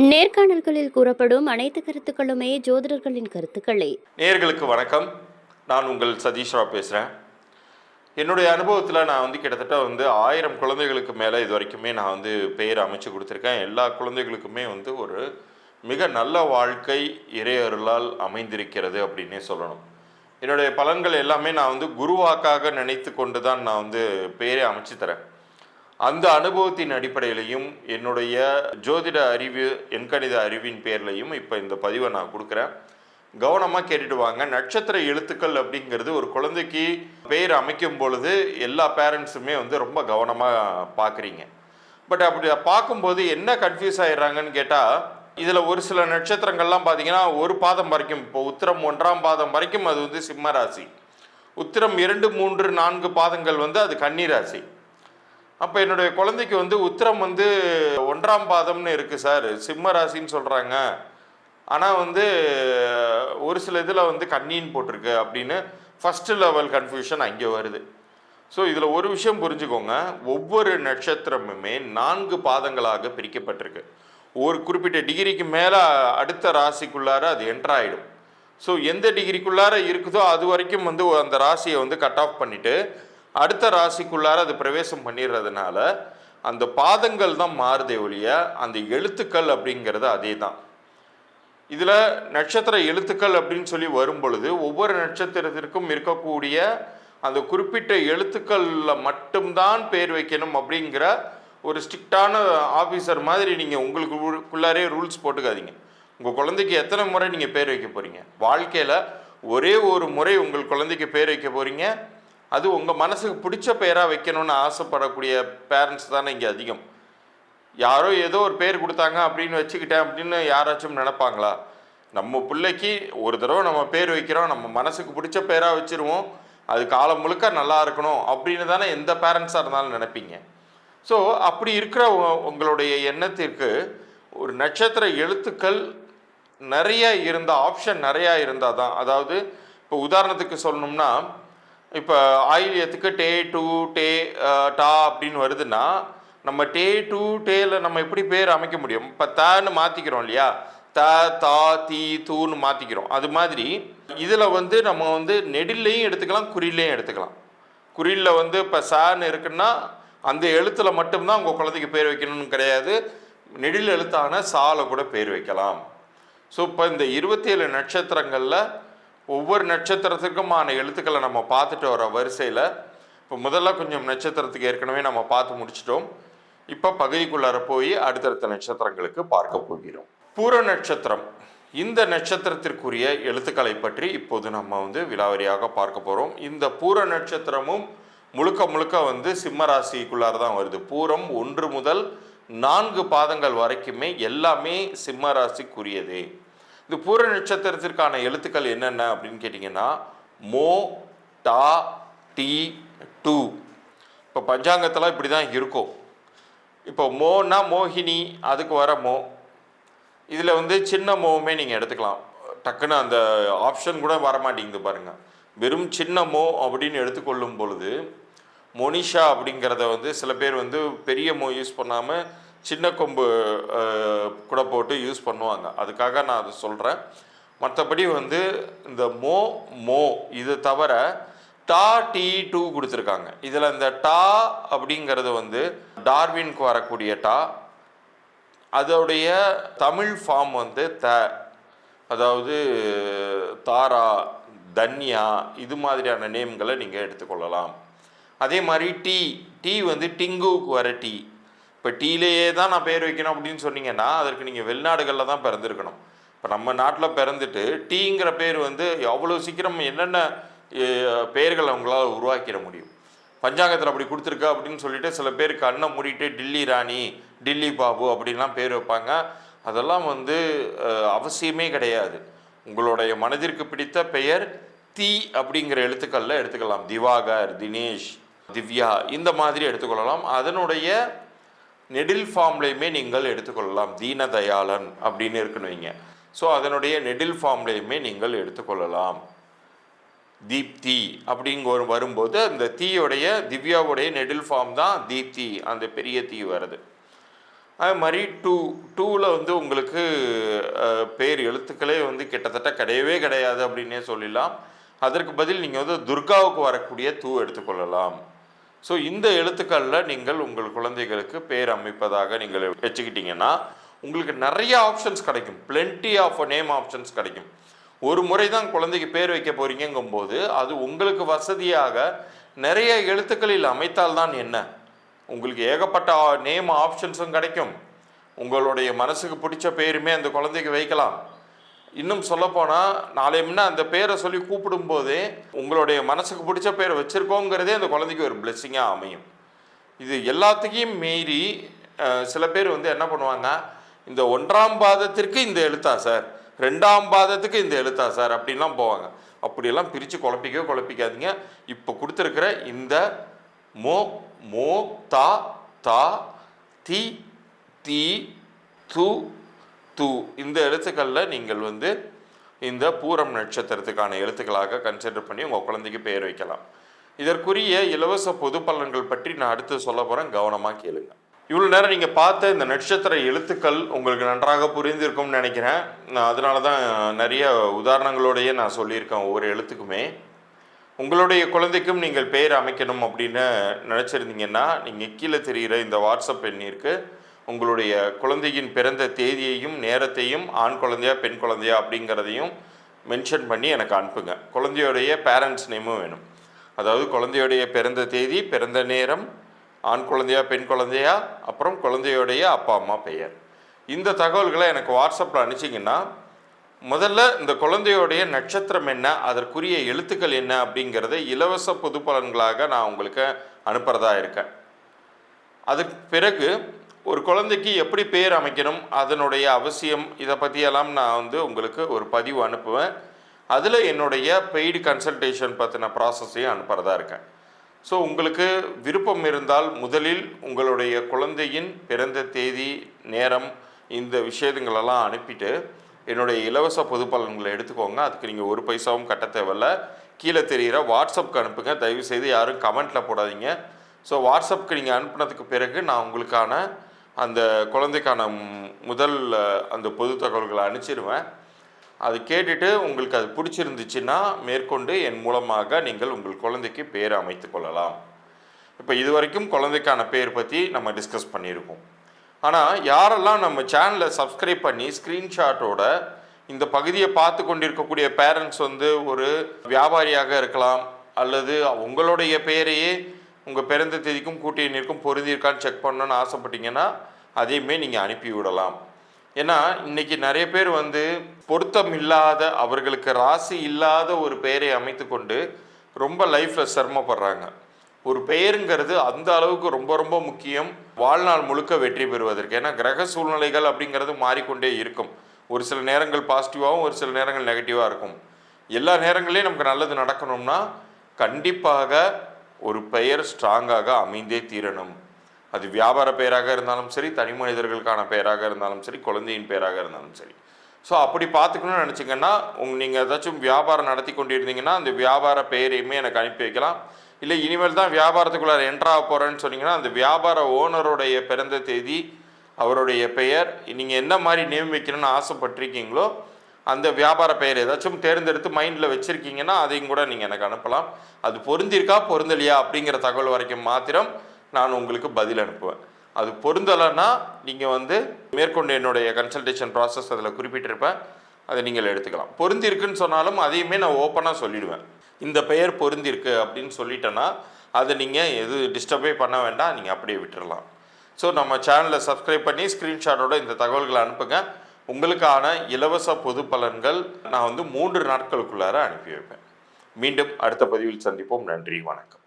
நேர்காணல்களில் கூறப்படும் அனைத்து கருத்துக்களுமே ஜோதிடர்களின் கருத்துக்களே. நேர்களுக்கு வணக்கம். நான் உங்கள் சதீஷ் பேசுகிறேன் என்னுடைய அனுபவத்தில் நான் வந்து கிட்டத்தட்ட வந்து ஆயிரம் குழந்தைகளுக்கு மேலே இது வரைக்குமே நான் வந்து பெயர் அமைச்சு கொடுத்துருக்கேன். எல்லா குழந்தைகளுக்குமே வந்து ஒரு மிக நல்ல வாழ்க்கை இறையருளால் அமைந்திருக்கிறது அப்படின்னே சொல்லணும். என்னுடைய பலன்கள் எல்லாமே நான் வந்து குருவாக்காக நினைத்து கொண்டு தான் நான் வந்து பெயரை அமைச்சு தரேன். அந்த அனுபவத்தின் அடிப்படையிலையும் என்னுடைய ஜோதிட அறிவு எண்கணித அறிவின் பேர்லையும் இப்போ இந்த பதிவை நான் கொடுக்குறேன். கவனமாக கேட்டுட்டு வாங்க. நட்சத்திர எழுத்துக்கள் அப்படிங்கிறது ஒரு குழந்தைக்கு பெயர் அமைக்கும் பொழுது எல்லா பேரண்ட்ஸுமே வந்து ரொம்ப கவனமாக பார்க்குறீங்க பட் அப்படி பார்க்கும்போது என்ன கன்ஃபியூஸ் ஆயிடுறாங்கன்னு கேட்டால் இதில் ஒரு சில நட்சத்திரங்கள்லாம் பார்த்தீங்கன்னா ஒரு பாதம் வரைக்கும் இப்போ உத்திரம் ஒன்றாம் பாதம் வரைக்கும் அது வந்து சிம்ம ராசி. உத்திரம் இரண்டு மூன்று நான்கு பாதங்கள் வந்து அது கன்னிராசி. அப்போ என்னுடைய குழந்தைக்கு வந்து உத்திரம் வந்து ஒன்றாம் பாதம்னு இருக்குது சார். சிம்ம ராசின்னு சொல்கிறாங்க ஆனால் வந்து ஒரு சில இதில் வந்து கண்ணின்னு போட்டிருக்கு அப்படின்னு ஃபஸ்ட்டு லெவல் கன்ஃபியூஷன் அங்கே வருது. ஸோ இதில் ஒரு விஷயம் புரிஞ்சுக்கோங்க. ஒவ்வொரு நட்சத்திரமுமே நான்கு பாதங்களாக பிரிக்கப்பட்டிருக்கு. ஒரு குறிப்பிட்ட டிகிரிக்கு மேலே அடுத்த ராசிக்குள்ளார அது என்டர் ஆகிடும் ஸோ எந்த டிகிரிக்குள்ளார இருக்குதோ அது வரைக்கும் வந்து அந்த ராசியை வந்து கட் ஆஃப் பண்ணிவிட்டு அடுத்த ராசிக்குள்ளார அது பிரவேசம் பண்ணிடுறதுனால அந்த பாதங்கள் தான் மாறுதே ஒழிய அந்த எழுத்துக்கள் அப்படிங்கிறது அதே தான். இதில் நட்சத்திர எழுத்துக்கள் அப்படின்னு சொல்லி வரும் பொழுது ஒவ்வொரு நட்சத்திரத்திற்கும் இருக்கக்கூடிய அந்த குறிப்பிட்ட எழுத்துக்களில் மட்டும்தான் பேர் வைக்கணும் அப்படிங்கிற ஒரு ஸ்ட்ரிக்டான ஆஃபீஸர் மாதிரி நீங்கள் உங்களுக்கு உள்ளாரே ரூல்ஸ் போட்டுக்காதீங்க. உங்கள் குழந்தைக்கு எத்தனை முறை நீங்கள் பேர் வைக்க போகிறீங்க வாழ்க்கையில் ஒரே ஒரு முறை உங்கள் குழந்தைக்கு பேர் வைக்க போகிறீங்க அது உங்கள் மனசுக்கு பிடிச்ச பேராக வைக்கணும்னு ஆசைப்படக்கூடிய பேரண்ட்ஸ் தானே இங்கே அதிகம். யாரோ ஏதோ ஒரு பேர் கொடுத்தாங்க அப்படின்னு வச்சுக்கிட்டேன் அப்படின்னு யாராச்சும் நினைப்பாங்களா? நம்ம பிள்ளைக்கு ஒரு தடவை நம்ம பேர் வைக்கிறோம் நம்ம மனசுக்கு பிடிச்ச பேராக வச்சுருவோம் அது காலம் முழுக்க நல்லா இருக்கணும் அப்படின்னு தானே எந்த பேரண்ட்ஸாக இருந்தாலும் நினைப்பீங்க. ஸோ அப்படி இருக்கிற உங்களுடைய எண்ணத்திற்கு ஒரு நட்சத்திர எழுத்துக்கள் நிறைய இருந்தால் ஆப்ஷன் நிறையா இருந்தால் தான் அதாவது இப்போ உதாரணத்துக்கு சொல்லணும்னா இப்போ ஆயிலியத்துக்கு டே டூ டே டா அப்படின்னு வருதுன்னா நம்ம டே டூ டேல நம்ம எப்படி பேர் அமைக்க முடியும்? இப்போ தான்னு மாற்றிக்கிறோம் இல்லையா? த தா தி தூன்னு மாற்றிக்கிறோம் அது மாதிரி இதில் வந்து நம்ம வந்து நெடில்லையும் எடுத்துக்கலாம் குறிலையும் எடுத்துக்கலாம். குறியில் வந்து இப்போ சான்னு இருக்குன்னா அந்த எழுத்தில் மட்டும்தான் உங்கள் குழந்தைக்கு பேர் வைக்கணும்னு கிடையாது. நெடில் எழுத்தான சால கூட பேர் வைக்கலாம். ஸோ இப்போ இந்த இருபத்தி ஏழு நட்சத்திரங்களில் ஒவ்வொரு நட்சத்திரத்துக்குமான எழுத்துக்களை நம்ம பார்த்துட்டு வர வரிசையில் இப்போ முதல்ல கொஞ்சம் நட்சத்திரத்துக்கு ஏற்கனவே நம்ம பார்த்து முடிச்சிட்டோம். இப்போ பகுதிக்குள்ளார போய் அடுத்தடுத்த நட்சத்திரங்களுக்கு பார்க்க போகிறோம். பூர நட்சத்திரம். இந்த நட்சத்திரத்திற்குரிய எழுத்துக்களை பற்றி இப்போது நம்ம வந்து விலாவரியாக பார்க்க போகிறோம் இந்த பூர நட்சத்திரமும் முழுக்க முழுக்க வந்து சிம்ம ராசிக்குள்ளார தான் வருது. பூரம் ஒன்று முதல் நான்கு பாதங்கள் வரைக்குமே எல்லாமே சிம்ம ராசிக்குரியது. இந்த பூர நட்சத்திரத்திற்கான எழுத்துக்கள் என்னென்ன அப்படின்னு கேட்டிங்கன்னா மோ டா டி டூ. இப்போ பஞ்சாங்கத்தில் இப்படி தான் இருக்கும். இப்போ மோனா மோகினி அதுக்கு வர மோ. இதில் வந்து சின்ன மோவுமே நீங்கள் எடுத்துக்கலாம். டக்குன்னு அந்த ஆப்ஷன் கூட வர மாட்டேங்குது பாருங்கள் வெறும் சின்ன மோ அப்படின்னு எடுத்துக்கொள்ளும் பொழுது மொனிஷா அப்படிங்கிறத வந்து சில பேர் வந்து பெரிய மோ யூஸ் பண்ணாமல் சின்ன கொம்பு கூட போட்டு யூஸ் பண்ணுவாங்க. அதுக்காக நான் அதை சொல்கிறேன் மற்றபடி வந்து இந்த மோ மோ இது தவிர டா டி டூ கொடுத்துருக்காங்க. இதில் இந்த டா அப்படிங்கிறது வந்து டார்வின்க்கு வரக்கூடிய டா. அதோடைய தமிழ் ஃபார்ம் வந்து த. அதாவது தாரா தன்யா இது மாதிரியான நேம்களை நீங்கள் எடுத்துக்கொள்ளலாம். அதே மாதிரி டீ. டீ வந்து டிங்குவுக்கு வர டீ. இப்போ டீலேயே தான் நான் பேர் வைக்கணும் அப்படின்னு சொன்னீங்கன்னா அதற்கு நீங்கள் வெளிநாடுகளில் தான் பிறந்திருக்கணும். இப்போ நம்ம நாட்டில் பிறந்துட்டு டீங்கிற பேர் வந்து அவ்வளோ சீக்கிரம் என்னென்ன பெயர்களை அவங்களால் உருவாக்கிட முடியும். பஞ்சாங்கத்தில் அப்படி கொடுத்துருக்கா அப்படின்னு சொல்லிட்டு சில பேர் கண்ணை மூடிட்டு டில்லி ராணி டில்லி பாபு அப்படின்லாம் பேர் வைப்பாங்க. அதெல்லாம் வந்து அவசியமே கிடையாது. உங்களுடைய மனதிற்கு பிடித்த பெயர் தி அப்படிங்கிற எழுத்துக்களில் எடுத்துக்கலாம். திவாகர் தினேஷ் திவ்யா இந்த மாதிரி எடுத்துக்கொள்ளலாம். அதனுடைய நெடில் ஃபார்ம்லேயுமே நீங்கள் எடுத்துக்கொள்ளலாம் தீனதயாளன் அப்படின்னு இருக்குன்னு வைங்க. ஸோ அதனுடைய நெடில் ஃபார்ம்லேயுமே நீங்கள் எடுத்துக்கொள்ளலாம். தீப்தி அப்படிங்கிற வரும்போது அந்த தீயோடைய திவ்யாவுடைய நெடில் ஃபார்ம் தான் தீப்தி அந்த பெரிய தீ வருது. அது மாதிரி டூ டூவில் வந்து உங்களுக்கு பேர் எழுத்துக்களே வந்து கிட்டத்தட்ட கிடையவே கிடையாது அப்படின்னே சொல்லிடலாம். அதற்கு பதில் நீங்கள் வந்து துர்காவுக்கு வரக்கூடிய தூ எடுத்துக்கொள்ளலாம். ஸோ இந்த எழுத்துக்களில் நீங்கள் உங்கள் குழந்தைகளுக்கு பேர் அமைப்பதாக நீங்கள் வச்சுக்கிட்டீங்கன்னா உங்களுக்கு நிறைய ஆப்ஷன்ஸ் கிடைக்கும். பிளென்டி ஆஃப் நேம் ஆப்ஷன்ஸ் கிடைக்கும். ஒரு முறை தான் குழந்தைக்கு பேர் வைக்க போகிறீங்கும்போது அது உங்களுக்கு வசதியாக நிறைய எழுத்துக்களில் அமைத்தால் தான் என்ன? உங்களுக்கு ஏகப்பட்ட நேம் ஆப்ஷன்ஸும் கிடைக்கும். உங்களுடைய மனசுக்கு பிடிச்ச பேருமே அந்த குழந்தைக்கு வைக்கலாம். இன்னும் சொல்லப்போனால் நாளை முன்ன அந்த பேரை சொல்லி கூப்பிடும்போதே உங்களுடைய மனசுக்கு பிடிச்ச பேரை வச்சுருக்கோங்கிறதே அந்த குழந்தைக்கு ஒரு பிளெஸ்ஸிங்காக அமையும். இது எல்லாத்துக்கும் மீறி சில பேர் வந்து என்ன பண்ணுவாங்க இந்த ஒன்றாம் பாதத்திற்கு இந்த எழுத்தா சார்? ரெண்டாம் பாதத்துக்கு இந்த எழுத்தா சார்? அப்படின்லாம் போவாங்க. அப்படியெல்லாம் பிரித்து குழப்பிக்கவே குழப்பிக்காதீங்க. இப்போ கொடுத்துருக்கிற இந்த மோ மோ தா தா தி தி து து இந்த எழுத்துக்களில் நீங்கள் வந்து இந்த பூரம் நட்சத்திரத்துக்கான எழுத்துக்களாக கன்சிடர் பண்ணி உங்கள் குழந்தைக்கு பெயர் வைக்கலாம். இதற்குரிய இலவச பொது பலன்கள் பற்றி நான் அடுத்து சொல்ல போகிறேன் கவனமாக கேளுங்க. இவ்வளோ நேரம் நீங்கள் பார்த்த இந்த நட்சத்திர எழுத்துக்கள் உங்களுக்கு நன்றாக புரிந்திருக்கும்னு நினைக்கிறேன். நான் அதனால தான் நிறைய உதாரணங்களோடையே நான் சொல்லியிருக்கேன் ஒவ்வொரு எழுத்துக்குமே. உங்களுடைய குழந்தைக்கும் நீங்கள் பெயர் அமைக்கணும் அப்படின்னு நினச்சிருந்தீங்கன்னா நீங்கள் கீழே தெரிகிற இந்த வாட்ஸ்அப் எண்ணிற்கு உங்களுடைய குழந்தையின் பிறந்த தேதியையும் நேரத்தையும் ஆண் குழந்தையா பெண் குழந்தையா அப்படிங்கிறதையும் மென்ஷன் பண்ணி எனக்கு அனுப்புங்க. குழந்தையோடைய பேரண்ட்ஸ் நேமும் வேணும். அதாவது குழந்தையோடைய பிறந்த தேதி பிறந்த நேரம் ஆண் குழந்தையா பெண் குழந்தையா அப்புறம் குழந்தையோடைய அப்பா அம்மா பெயர். இந்த தகவல்களை எனக்கு வாட்ஸ்அப்பில் அனுப்பிச்சிங்கன்னா முதல்ல இந்த குழந்தையோடைய நட்சத்திரம் என்ன அதற்குரிய எழுத்துக்கள் என்ன அப்படிங்கிறத இலவச பொது பலன்களாக நான் உங்களுக்கு அனுப்புறதா இருக்கேன். அதுக்கு பிறகு ஒரு குழந்தைக்கு எப்படி பேர் அமைக்கணும் அதனுடைய அவசியம் இதை பற்றியெல்லாம் நான் வந்து உங்களுக்கு ஒரு பதிவு அனுப்புவேன். அதில் என்னுடைய பெய்டு கன்சல்டேஷன் பற்றின ப்ராசஸையும் அனுப்புகிறதா இருக்கேன். ஸோ உங்களுக்கு விருப்பம் இருந்தால் முதலில் உங்களுடைய குழந்தையின் பிறந்த தேதி நேரம் இந்த விஷயங்களெல்லாம் அனுப்பிட்டு என்னுடைய இலவச பொது பலன்களை எடுத்துக்கோங்க. அதுக்கு நீங்கள் ஒரு பைசாவும் கட்ட தேவையில்ல. கீழே தெரிகிற வாட்ஸ்அப்க்கு அனுப்புங்க. தயவு செய்து யாரும் கமெண்ட்டில் போடாதீங்க. ஸோ வாட்ஸ்அப்க்கு நீங்கள் அனுப்புனதுக்கு பிறகு நான் உங்களுக்கான அந்த குழந்தைக்கான முதல் அந்த பொது தகவல்களை அனுப்பிச்சிருவேன். அது கேட்டுட்டு உங்களுக்கு அது பிடிச்சிருந்துச்சுன்னா மேற்கொண்டு என் மூலமாக நீங்கள் உங்கள் குழந்தைக்கு பேர் அமைத்து கொள்ளலாம். இப்போ இது வரைக்கும் குழந்தைக்கான பேர் பற்றி நம்ம டிஸ்கஸ் பண்ணியிருக்கோம். ஆனால் யாரெல்லாம் நம்ம சேனலை சப்ஸ்கிரைப் பண்ணி ஸ்க்ரீன்ஷாட்டோட இந்த பகுதியை பார்த்து கொண்டிருக்கக்கூடிய பேரண்ட்ஸ் வந்து ஒரு வியாபாரியாக இருக்கலாம் அல்லது உங்களுடைய பெயரையே உங்கள் பிறந்த தேதிக்கும் கூட்டி எண்ணிற்கும் பொருந்திருக்கான்னு செக் பண்ணணும்னு ஆசைப்பட்டீங்கன்னா அதையுமே நீங்கள் அனுப்பி விடலாம் ஏன்னா இன்னைக்கு நிறைய பேர் வந்து பொருத்தம் இல்லாத அவர்களுக்கு ராசி இல்லாத ஒரு பெயரை அமைத்து கொண்டு ரொம்ப லைஃப்பில் சிரமப்படுறாங்க. ஒரு பெயருங்கிறது அந்த அளவுக்கு ரொம்ப ரொம்ப முக்கியம். வாழ்நாள் முழுக்க வெற்றி பெறுவதற்கு. ஏன்னா கிரக சூழ்நிலைகள் அப்படிங்கிறது மாறிக்கொண்டே இருக்கும். ஒரு சில நேரங்கள் பாசிட்டிவாகவும் ஒரு சில நேரங்கள் நெகட்டிவாக இருக்கும். எல்லா நேரங்களையும் நமக்கு நல்லது நடக்கணும்னா கண்டிப்பாக ஒரு பெயர் ஸ்ட்ராங்காக அமைந்தே தீரணும். அது வியாபார பெயராக இருந்தாலும் சரி தனி மனிதர்களுக்கான பெயராக இருந்தாலும் சரி குழந்தையின் பெயராக இருந்தாலும் சரி. ஸோ அப்படி பார்த்துக்கணும்னு நினச்சிங்கன்னா உங்க நீங்கள் ஏதாச்சும் வியாபாரம் நடத்தி கொண்டிருந்தீங்கன்னா அந்த வியாபார பெயரையுமே எனக்கு அனுப்பி வைக்கலாம். இல்லை இனிமேல் தான் வியாபாரத்துக்குள்ளார என்ட்ரா போகிறேன்னு சொன்னீங்கன்னா அந்த வியாபார ஓனருடைய பிறந்த தேதி அவருடைய பெயர் நீங்கள் என்ன மாதிரி நியமிக்கணும்னு ஆசைப்பட்டிருக்கீங்களோ அந்த வியாபார பெயர் ஏதாச்சும் தேர்ந்தெடுத்து மைண்டில் வச்சுருக்கீங்கன்னா அதையும் கூட நீங்கள் எனக்கு அனுப்பலாம். அது பொருந்திருக்கா பொருந்தலையா அப்படிங்கிற தகவல் வரைக்கும் மாத்திரம் நான் உங்களுக்கு பதில் அனுப்புவேன். அது பொருந்தலைன்னா நீங்கள் வந்து மேற்கொண்டு என்னுடைய கன்சல்டேஷன் ப்ராசஸ் அதில் குறிப்பிட்டிருப்பேன். அதை நீங்கள் எடுத்துக்கலாம். பொருந்திருக்குன்னு சொன்னாலும் அதையுமே நான் ஓப்பனாக சொல்லிடுவேன். இந்த பெயர் பொருந்திருக்கு அப்படின்னு சொல்லிட்டேன்னா அதை நீங்கள் எது டிஸ்டர்பே பண்ண வேண்டாம் நீங்கள் அப்படியே விட்டுடலாம் ஸோ நம்ம சேனலை சப்ஸ்கிரைப் பண்ணி ஸ்க்ரீன்ஷாட்டோட இந்த தகவல்களை அனுப்புங்க. உங்களுக்கான இலவச பொது பலன்கள் நான் வந்து மூன்று நாட்களுக்குள்ளார அனுப்பி வைப்பேன். மீண்டும் அடுத்த பதிவில் சந்திப்போம். நன்றி வணக்கம்.